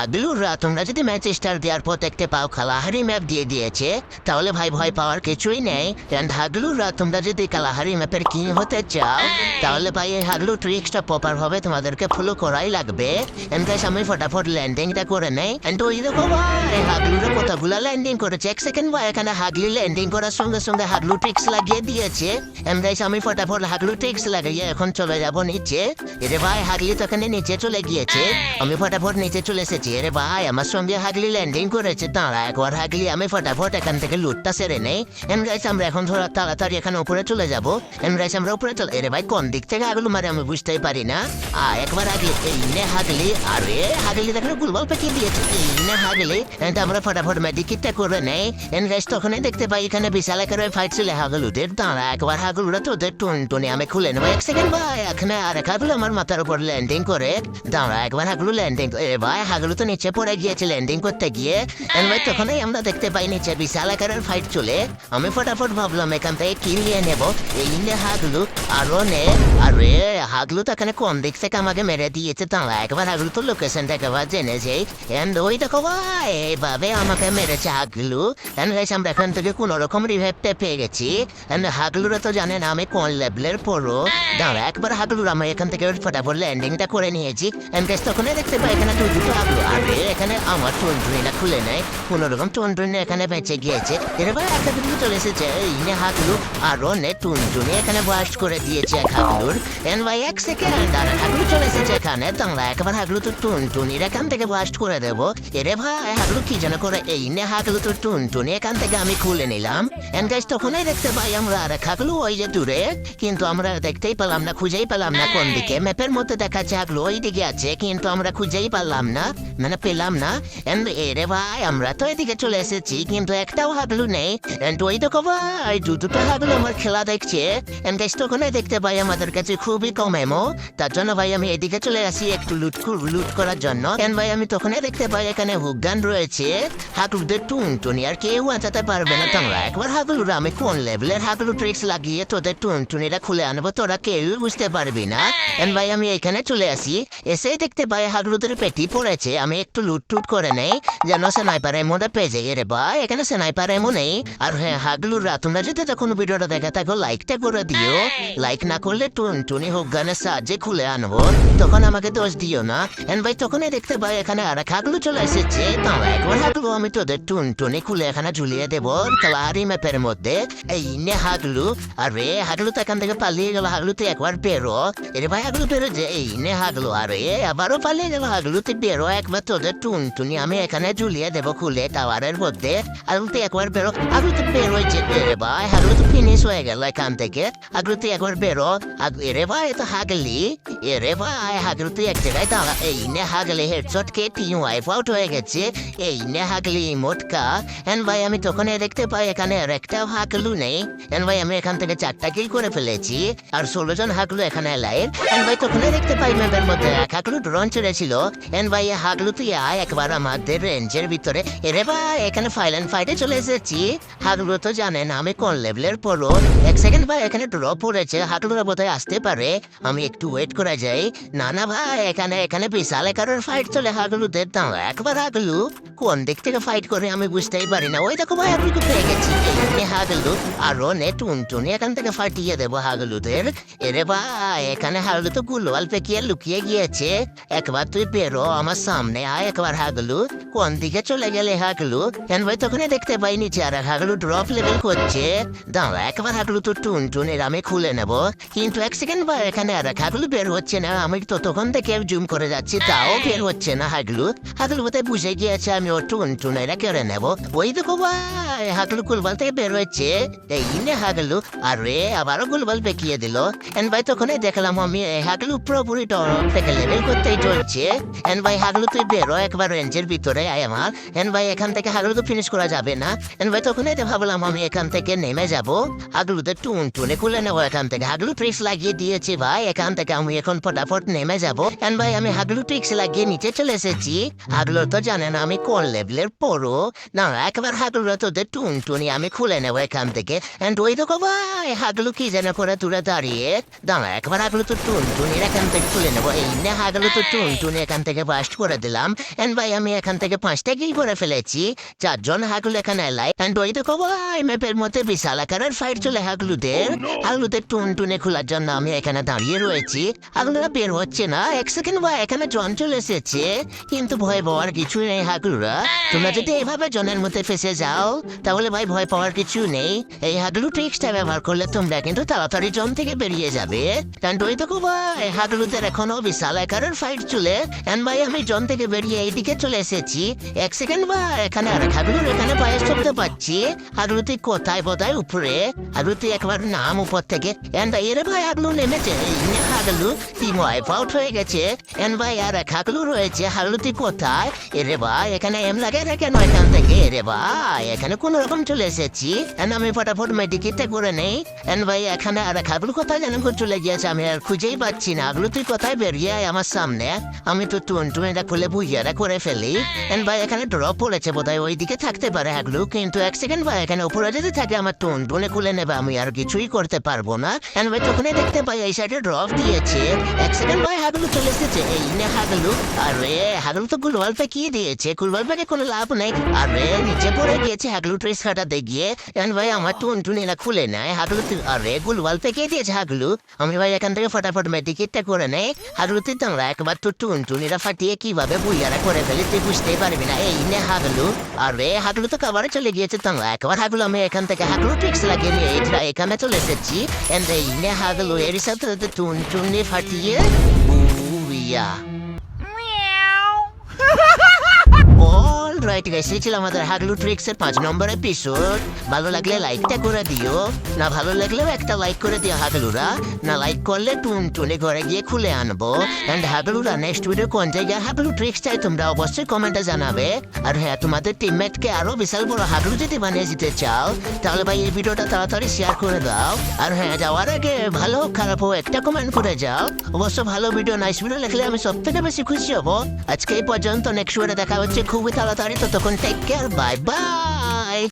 আদিলুররা তোমরা যদি match star দেওয়ার পর দেখতে পাও কালাহারি ম্যাপ দিয়ে দিয়েছে, তাহলে ভাই ভয় পাওয়ার কিছুই নেই। অ্যান্ড হাগলুররা তোমরা যদি কালাহারি ম্যাপের কিং হতে চাও, তাহলে ভাই এই হাগলু ট্রিক্সটা প্রপার ভাবে তোমাদেরকে ফলো করাই লাগবে। এন্ড গাইস আমি ফটাফট ল্যান্ডিংটা করে নেই। এন্ড ওই দেখো ভাই হাগলুরা কতগুলো ল্যান্ডিং করেছে। এক সেকেন্ড ভাই, এখানে হাগলি ল্যান্ডিং করার সঙ্গে সঙ্গে হাগলু ট্রিক্স লাগিয়ে দিয়েছে। এন্ড গাইস আমি ফটাফট হাগলু ট্রিক্স লাগিয়ে এখন চলে যাব নিচে। এরে ভাই হাগলি তো এখানে নিচে চলে গিয়েছে। আমি ফটাফট নিচে চলে এসেছি। এরে ভাই, আমার সঙ্গে হাগলি ল্যান্ডিং করেছে, দাঁড়া একবার হাগলি, আমি ফটাফট এখান থেকে লুটটা সেরে নেই। এন্ড গাইস আমরা এখন ধরো তাড়াতাড়ি এখানে উপরে চলে যাব। এন্ড গাইস আমরা উপরে চলে এরে ভাই, কোন দিক থেকে আগলো মারে, আমি বুঝতেই পারি না। আ, একবার আগে এই নে হাগলি, আরে হাগলি দেখলে গুলবল পেকে দিয়েছে, এই নে হাগলি। এন্ড আমরা ফটাফট মেডিকিটটা করে নেই। এন্ড গাইস তখনই দেখতে পাই এখানে বিশাল আকারের ফাইট ছিল হাগলুদের। দাঁড়া একবার হাগলুরা তো ওদের টুন টুনে আমি খুলে নেব এক সেকেন্ড ভাই, এখানে আর এক হাগলু আমার মাথার উপর ল্যান্ডিং করে। দাঁড়া একবার হাগলু ল্যান্ডিং এ ভাই, হাগলু তো নিচে পড়ে গিয়েছে ল্যান্ডিং করতে গিয়ে। এন্ড ভাই তখনই আমরা দেখতে পাই নিচে বিশাল আকারের ফাইট চলে। আমি ফটাফট ভাবলাম, এখান থেকে কি নিয়ে নেব? এই নে হাগলু, আরও নে। আরে, হাগলু তো এখানে কোন দিক থেকে আমাকে মেরে দিয়েছে? দাঁড়া, একবার হাগলু তো লোকেশনটা একবার জেনে যাই। এন্ড ওই দেখো ভাই এইভাবে আমাকে মেরেছে হাগলু। এন্ড গাইস আমরা এখান থেকে কোনো রকম রিভাইভটা পেয়ে গেছি। এন্ড হাগলুরা তো জানে না আমি কোন লেভেলের পড়ো। দাঁড়া, একবার হাগলুর আমরা এখান থেকে ফটাফট ল্যান্ডিংটা করে নিয়েছি এন্ড তখনই দেখতে পাই এখানে দুটো হাগলু। আরে, এখানে আমার টুনটুনিটা খুলে নেয় কোনো রকম টুনটুনি এখানে বেঁচে গিয়েছে। এরপর একটা চলে এসেছে। হাগলু আরও নে টুনটুনি এখানে বাস্ট করে দিয়েছে এক ভাই এক সেকেন্ড আর চলে এসেছে এখানে। দাঁড়া একবার তো এখান থেকে বাস্ট করে দেবো। এরে ভাই কি যেন করে? এই নে হাগলু তো টুনটুনি এখান থেকে আমি খুলে নিলাম। এন্ড গাইস তখনই দেখতে পাই আমরা আর হাগলু ওই যে দূরে। কিন্তু আমরা দেখতেই পেলাম না, খুঁজেই পেলাম না কোন দিকে। ম্যাপের মধ্যে দেখাচ্ছে হাগলু ওই দিকে আছে, কিন্তু আমরা খুঁজেই পারলাম না। মানে পেলাম না। এরে ভাই, আমরা তো এদিকে চলে এসেছি, কিন্তু একটাও হাগলু নেই। ওই দেখো ভাই দুটো হাগলু আমার খেলা দেখছে। গাইস তখনই দেখতে পাই আমাদের কাছে খুবই কম এমো তার জন্য ভাই, আমি এদিকে চলে আসি একটু লুট লুট করার জন্য। এন্ড ভাই, আমি তখনই দেখতে পাই এখানে হুকগান রয়েছে। হাগলুদের টুনটুনি, আর কেউ বাঁচাতে পারবে না তোমরা। একবার হাগলুরা, আমি কোন লেভেলের হাগলু ট্রিক্স লাগিয়ে তোদের টুনটুনিরা খুলে আনব, তোরা কেউ বুঝতে পারবি না। এন্ড ভাই, আমি এখানে চলে আসি। এসেই দেখতে পাই হাগলুদের পেটি পড়েছে আমি একটু লুটটুট করে নেই, যেন স্নাইপার এমোটা পেয়ে যাই। রে ভাই, এখানে স্নাইপার এমো নেই। আর হ্যাঁ হাগলুরা তোমরা যদি তখন ভিডিওটা দেখে থাকো লাইকটা করে দিও। লাইক না করলে টুনটুনি হোক, গানের সাহায্যে খুলে আনব। তখন আমাকে দোষ দিও না। এন্ড ভাই, তখনই দেখতে পাই এখানে আর এক হাগলু চলে এসেছে। তাও একবার হাগলু, আমি তোদের টুনটুনি খুলে এখানে ঝুলিয়ে দেবো কালারি ম্যাপের মধ্যে। এই নে হাগলু। আরে, হাগলু তো এখান থেকে পালিয়ে গেল হাগলু তুই একবার বেরো। এরে ভাই, হাগলু বেরো যে, এই নে হাগলু। আরে, আবারও পালিয়ে গেল হাগলু তুই বেরো একবার। তোদের টুনটুনি। আমি এখানে ঝুলিয়ে দেবো খুলে টাওয়ারের মধ্যে। হাগলু তুই একবার বেরো। হাগলু তুই বেরোয় যে রে ভাই হাগলু তো ফিনিশ হয়ে গেল এখান থেকে। হাগলু তুই একবার বেরো। হাগ- এরে ভাই তো হাগলি। এরে ভাই হাগলু তুই এক জায়গায় দাঁড়া। এই নে হাগলি হেডশট কে টিম ওয়াইফ আউট হয়ে গেছে। এই নে হাগলি, মোটকা। এন ভাই, আমি তখন দেখতে পাই, এখানে আর একটাও হাগলু নেই। এন ভাই, আমি এখান থেকে চারটা কিল করে ফেলেছি। আর ষোলো জন হাগলু এখানে লাইভ এন ভাই তখনই দেখতে পাই ম্যাপের মধ্যে। এক হাগলু ড্রোন চড়েছিল। এন ভাই, এ হাগলু তুই আয় একবার আমাদের রেঞ্জের ভিতরে। এরে ভাই এখানে ফাইল অ্যান্ড ফাইটে চলে এসেছি। হাগলু তো জানেন, আমি কোন লেভেলের পড়ো? এক সেকেন্ড ভাই এখানে ড্রপ পড়েছে হাগলুরা বোধহয় আসতে পারে। আমি একটু ওয়েট করে যাই। না না ভাই এখানে এখানে বিশাল একারের ফাইট চলে হাগলুদের দাও, একবার হাগলু কোন দিক থেকে ফাইট করে আমি বুঝতেই পারি না। ওই দেখো ভাই তো পেয়ে গেছি। হাগলু আরও নে, টুনটুনি এখান থেকে ফাটিয়ে দেবো হাগলুদের এরে ভাই এখানে হাগলু তো গুলওয়াল পেকিয়ে লুকিয়ে গিয়েছে। একবার তুই বেরো আমার সামনে। আয়, একবার হাগলু কোন দিকে চলে গেলে হাগলু কেন ভাই, তখনই দেখতে পাই নিচে আর এক হাগলু ড্রপ লেভেল করছে। দাঁড়া, একবার হাগলু তো টুনটুনের আমি খুলে নেব। কিন্তু এক সেকেন্ড ভাই, এখানে আর হাগলু বের হচ্ছে না। আমি তো তখন থেকে জুম করে যাচ্ছি, তাও বের হচ্ছে না হাগলু হাগলু বোধহয় বুঝে গিয়েছে আমি ও টুনটুনেরা কেড়ে নেব। ওই দেখো ভাই হাগলু কুলবাল থেকে বের হচ্ছে এই নে হাগলু আরে, আবারও গুলবাল বেঁকিয়ে দিল। এন ভাই, তখনই দেখলাম আমি হাগলু পুরোপুরি টরফ থেকে লেভেল করতেই চলছে। এন ভাই হাগলু তুই বেরো, একবার রেঞ্জের ভিতরে আয় আমার। এন ভাই এখান থেকে হাগলু ফিনিশ করা যাবে না। এন ভাই তখনই তো ভাবলাম, আমি এখান থেকে নেমে যাব। হাগলুতে টুন টুনে খুলে নেব এখান থেকে। হাগলু ট্রিক্স লাগিয়ে দিয়েছি ভাই, এখান থেকে আমি এখন ফটাফট নেমে যাব। এন ভাই আমি হাগলু ট্রিক্স লাগিয়ে নিচে চলে এসেছি। হাগলু তো জানে না আমি কোন লেভেলের পড়ো। না একবার হাগলু তোদের টুন টুনি আমি খুলে নেব এখান থেকে। এন্ড ওই দেখো ভাই, হাগলু কি যেন করে দূরে দাঁড়িয়ে। দাঁড়া, একবার হাগলু তো টুন টুনি এখান থেকে খুলে নেব। এই নে, হাগলু তো টুন টুনি এখান থেকে বাস্ট করে দিল ফেলেছিলাম এন্ড ভাই আমি এখান থেকে পাঁচটা কিল করে ফেলেছি। চারজন হাগলু এখানে এলাই এন্ড ওই দেখো ভাই ম্যাপের মধ্যে বিশাল আকারের ফাইট চলে হাগলুদের। হাগলুদের টুন টুনে খোলার জন্য আমি এখানে দাঁড়িয়ে রয়েছি। হাগলুরা বের হচ্ছে না। এক সেকেন্ড ভাই এখানে জন চলে এসেছে। কিন্তু ভয় পাওয়ার কিছু নেই হাগলুরা। তোমরা যদি এভাবে জনের মধ্যে ফেসে যাও তাহলে ভাই ভয় পাওয়ার কিছু নেই। এই হাগলু ট্রিক্সটা ব্যবহার করলে তোমরা কিন্তু তাড়াতাড়ি জন থেকে বেরিয়ে যাবে। কারণ ওই দেখো ভাই হাগলুদের এখনও বিশাল আকারের ফাইট চলে। এন্ড ভাই আমি জন থেকে বেরিয়ে এইদিকে চলে এসেছি। এক সেকেন্ড ভাই এখানে আর এখানে পায়ের শব্দ পাচ্ছি তুই কোথায় বোধহয় উপরে? তুই একবার নাম উপর থেকে এন্ড এরে ভাই, হাগলু নেমেছে ওয়াইপ আউট হয়ে গেছে? এন্ড ভাই, আর রয়েছে কোথায়? এরে ভাই, এখানে এম লাগে রে এখান থেকে? এরে ভাই, এখানে কোন রকম চলে এসেছি। এন্ড আমি ফটাফট মেডিকেটটা করে নেই। এন্ড ভাই, এখানে আর এক কোথায় যেন চলে গিয়েছে, আমি আর খুঁজেই পাচ্ছি না। হাগলু, তুই কোথায় বেরিয়ে আমার সামনে। আমি তো টুন টুনটা খুলে বুঝিয়ারা করে ফেলি। এন্ড ভাই, এখানে ড্রপ পড়েছে বোধহয় ওই দিকে থাকতে পারে হাগলু। কিন্তু এক সেকেন্ড ভাই, এখানে উপরে যদি থাকে, আমার টুন টুনে খুলে নেবে, আমি আর কিছুই করতে পারব না। এন্ড ভাই তখনই দেখতে পাই, এই সাইডে ড্রপ দিয়েছে, এক সেকেন্ড ভাই, হাগলু চলে এসেছে। এই নে হাগলু। আরে, হাগলু তো গুলওয়াল পে কি দিয়েছে, গুলওয়াল পে কোনো লাভ নেই। আরে, নিচে পড়ে গিয়েছে হাগলু ট্রেস কাটাতে গিয়ে এন্ড ভাই, আমার টুন টুনে না খুলে নেয়, হাগলু আরে, গুলওয়াল পে কে দিয়েছে হাগলু। আমি ভাই, এখান থেকে ফটাফট মেডিকেটটা করে নেই। হাগলু তুই তোমরা একবার তো টুন টুনিরা ফাটিয়ে কীভাবে বুইয়ারা করে তুই বুঝতেই পারবি না। এই নে হাগলু। আর এ হাগলু তো কাবারে চলে গিয়েছে তো। একবার হাগলু, আমি এখান থেকে হাগলু ট্রিক্স লাগিয়ে নিয়ে এখানে চলে এসেছি। এন্ড এই নে হাগলু, এর সাথে টুন টুন ফাটিয়ে, বুইয়া। রাইট গাইস এই আমাদের হাগলু ট্রিক্স এর পাঁচ নম্বর এপিসোড ভালো লাগলে লাইকটা করে দিও। না ভালো লাগলেও একটা লাইক করে দিও হাগলুরা না লাইক করলে টুন টুনে ঘরে গিয়ে খুলে আনব। এন্ড হাগলুরা নেক্সট ভিডিও কোন জায়গায় হাগলু ট্রিক্স চাই তোমরা অবশ্যই কমেন্টে জানাবে। আর হ্যাঁ তোমাদের টিমমেটকে আরও বিশাল বড় হাগলু যদি বানিয়ে দিতে চাও, তাহলে ভাই এই ভিডিওটা তাড়াতাড়ি শেয়ার করে দাও। আর হ্যাঁ যাওয়ার আগে ভালো খারাপ হোক, একটা কমেন্ট করে যাও। অবশ্য ভালো ভিডিও নাইস ভিডিও লিখলে আমি সব থেকে বেশি খুশি হব। আজকে এই পর্যন্ত নেক্সট ভিডিও দেখা হচ্ছে। খুবই তাড়াতাড়ি। fare tutto con te, Kerba e bye!